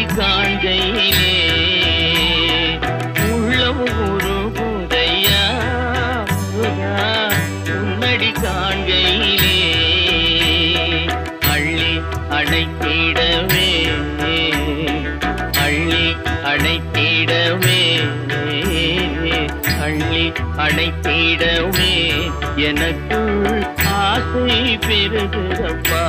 கவி காண்கையிலே உள்ளம் ஒரு புதையா உன்னடி காண்கையிலே அள்ளி அணைத்திடவே அள்ளி அணைத்திடவே அள்ளி அணைத்திடவே. எனக்குள் ஆசை பெருகிறப்பா